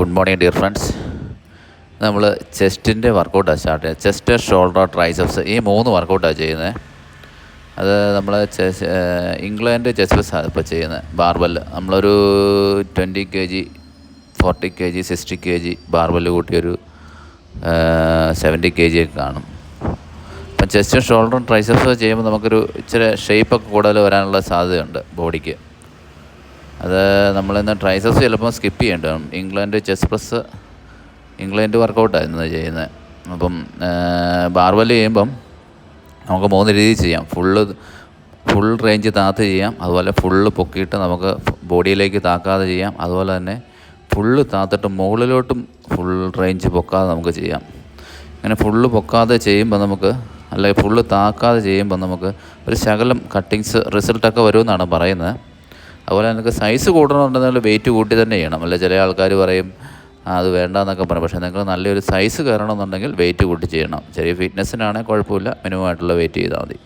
Good morning dear friends നമ്മൾ ചെസ്റ്റിന്റെ വർക്കൗട്ടാണ് സ്റ്റാർട്ട് ചെയ്യുന്നത്. ചെസ്റ്റ് ഷോൾഡർ ട്രൈസെപ്സ് ഈ മൂന്ന് വർക്കൗട്ടാണ് ചെയ്യുന്നത് അത് നമ്മൾ ചെസ് ഇംഗ്ലണ്ട് ചെസ്റ്റ് ഇപ്പോൾ ചെയ്യുന്നത് ബാർബൽ നമ്മളൊരു twenty K G forty K G sixty K G barbell കൂട്ടിയൊരു seventy K G ഒക്കെ കാണും. അപ്പം ചെസ്റ്റും ഷോൾഡറും ട്രൈസെപ്സ് ചെയ്യുമ്പോൾ നമുക്കൊരു ഇച്ചിരി ഷേപ്പൊക്കെ കൂടുതൽ വരാനുള്ള സാധ്യതയുണ്ട് ബോഡിക്ക്. അത് നമ്മളിന്ന് ട്രൈസസ് ചിലപ്പോൾ സ്കിപ്പ് ചെയ്യേണ്ടി വരും. ഇംഗ്ലണ്ട് ചെസ് പ്ലസ് ഇംഗ്ലണ്ട് വർക്കൗട്ടായിരുന്നു ചെയ്യുന്നത് അപ്പം ബാർബൽ ചെയ്യുമ്പം നമുക്ക് മൂന്ന് രീതിയിൽ ചെയ്യാം. ഫുള്ള് ഫുൾ റേഞ്ച് താത്ത് ചെയ്യാം. അതുപോലെ ഫുള്ള് പൊക്കിയിട്ട് നമുക്ക് ബോഡിയിലേക്ക് താക്കാതെ ചെയ്യാം. അതുപോലെ തന്നെ ഫുള്ള് താത്തിട്ട് മുകളിലോട്ടും ഫുൾ റേഞ്ച് പൊക്കാതെ നമുക്ക് ചെയ്യാം. ഇങ്ങനെ ഫുള്ള് പൊക്കാതെ ചെയ്യുമ്പോൾ നമുക്ക് അല്ലെങ്കിൽ ഫുള്ള് താക്കാതെ ചെയ്യുമ്പോൾ നമുക്ക് ഒരു ശകലം കട്ടിങ്സ് റിസൾട്ടൊക്കെ വരുമെന്നാണ് പറയുന്നത്. അതുപോലെ നിങ്ങൾക്ക് സൈസ് കൂട്ടണമെന്നുണ്ടെങ്കിൽ വെയിറ്റ് കൂട്ടി തന്നെ ചെയ്യണം. അല്ലെ ചില ആൾക്കാർ പറയും അത് വേണ്ടെന്നൊക്കെ പറയും. പക്ഷേ നിങ്ങൾ നല്ലൊരു സൈസ് കയറണമെന്നുണ്ടെങ്കിൽ വെയിറ്റ് കൂട്ടി ചെയ്യണം. ചെറിയ ഫിറ്റ്നസ്സിനാണെങ്കിൽ കുഴപ്പമില്ല. മിനിമം ആയിട്ടുള്ള വെയിറ്റ് ചെയ്താൽ മതി.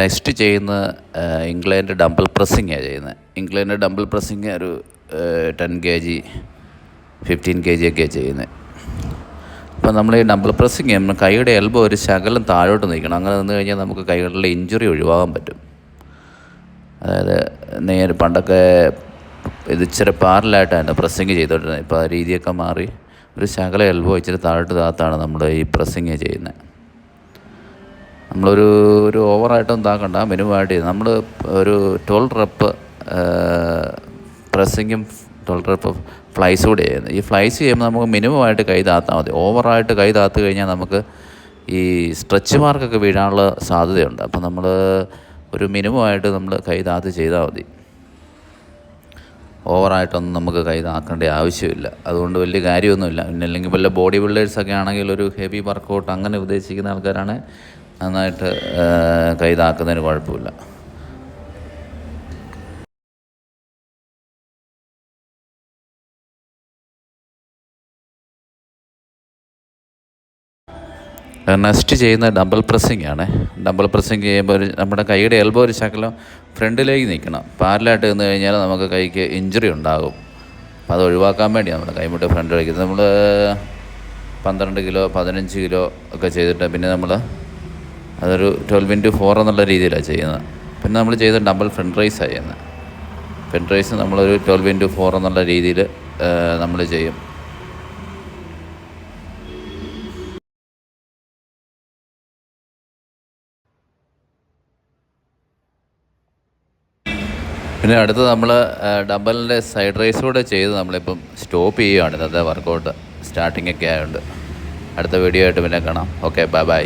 നെക്സ്റ്റ് ചെയ്യുന്ന ഇംഗ്ലണ്ട് ഡംബിൾ പ്രസ്സിങ്ങാണ് ചെയ്യുന്നത്. ഇംഗ്ലണ്ട് ഡംബിൾ പ്രസ്സിങ് ഒരു ten K G fifteen K G ഒക്കെയാണ് ചെയ്യുന്നത്. അപ്പോൾ നമ്മൾ ഈ ഡബിൾ പ്രസ്സിങ് ചെയ്യുമ്പോൾ കൈയുടെ എൽബോ ഒരു ശകലം താഴോട്ട് നിൽക്കണം അങ്ങനെ നിന്ന് കഴിഞ്ഞാൽ നമുക്ക് കൈകളിലെ ഇഞ്ചുറി ഒഴിവാകാൻ പറ്റും. അതായത് നേരെ പണ്ടൊക്കെ ഇത് ഇച്ചിരി പാരലായിട്ടാണ് പ്രസ്സിങ് ചെയ്തോണ്ടിരുന്നത്. ഇപ്പോൾ ആ രീതിയൊക്കെ മാറി ഒരു ശകല എൽബോ ഇച്ചിരി താഴോട്ട് താത്താണ് നമ്മൾ ഈ പ്രസ്സിങ് ചെയ്യുന്നത് നമ്മളൊരു ഒരു ഓവറായിട്ടൊന്നും താക്കണ്ട മിനിമമായിട്ട് നമ്മൾ ഒരു ട്വൽവ് റപ്പ് പ്രസ്സിങ്ങും ട്വൽവ് ഇപ്പോൾ ഫ്ലൈസ് കൂടെ. ചെയ്യുന്നത് ഈ ഫ്ലൈസ് ചെയ്യുമ്പോൾ നമുക്ക് മിനിമമായിട്ട് കൈ താത്താൽ മതി. ഓവറായിട്ട് കൈ താത്തു കഴിഞ്ഞാൽ നമുക്ക് ഈ സ്ട്രെച്ച് മാർക്കൊക്കെ വീഴാനുള്ള സാധ്യതയുണ്ട്. അപ്പോൾ നമ്മൾ ഒരു മിനിമമായിട്ട് നമ്മൾ കൈ താത്ത് ചെയ്താൽ മതി. ഓവറായിട്ടൊന്നും നമുക്ക് കൈ താക്കേണ്ട ആവശ്യമില്ല. അതുകൊണ്ട് വലിയ കാര്യമൊന്നുമില്ല. പിന്നെ അല്ലെങ്കിൽ വല്ല ബോഡി ബിൽഡേഴ്സൊക്കെ ആണെങ്കിൽ ഒരു ഹെവി വർക്കൗട്ട് അങ്ങനെ ഉദ്ദേശിക്കുന്ന ആൾക്കാരാണ് നന്നായിട്ട് കൈ താക്കുന്നതിന് കുഴപ്പമില്ല. നെക്സ്റ്റ് ചെയ്യുന്ന ഡബിൾ പ്രസ്സിങ് ആണ്. ഡബിൾ പ്രസ്സിങ് ചെയ്യുമ്പോൾ ഒരു നമ്മുടെ കൈയുടെ എൽബോ ഒരു ശകലം ഫ്രണ്ടിലേക്ക് നിൽക്കണം. പാരലായിട്ട് നിന്ന് കഴിഞ്ഞാൽ നമുക്ക് കൈക്ക് ഇഞ്ചുറി ഉണ്ടാകും. അപ്പോൾ അത് ഒഴിവാക്കാൻ വേണ്ടിയാണ് നമ്മുടെ കൈമുട്ട് ഫ്രണ്ടിലേക്ക് നമ്മൾ പന്ത്രണ്ട് കിലോ പതിനഞ്ച് കിലോ ഒക്കെ ചെയ്തിട്ട് പിന്നെ നമ്മൾ അതൊരു ട്വൽവ് ഇന്റു ഫോർ എന്നുള്ള രീതിയിലാണ് ചെയ്യുന്നത്. പിന്നെ നമ്മൾ ചെയ്ത ഡബിൾ ഫ്രണ്ട് റൈസാണ് ചെയ്യുന്നത്. ഫ്രണ്ട് റൈസ് നമ്മളൊരു ട്വൽവ് ഇന്റു ഫോർ എന്നുള്ള രീതിയിൽ നമ്മൾ ചെയ്യും. പിന്നെ അടുത്ത് നമ്മൾ ഡബലിന്റെ സൈഡ് റൈസ് കൂടെ ചെയ്ത് നമ്മളിപ്പം സ്റ്റോപ്പ് ചെയ്യുകയാണ് ഇന്നത്തെ വർക്കൗട്ട് സ്റ്റാർട്ടിംഗ് ഒക്കെ ആയതുകൊണ്ട് അടുത്ത വീഡിയോ ആയിട്ട് പിന്നെ കാണാം. Okay bye bye.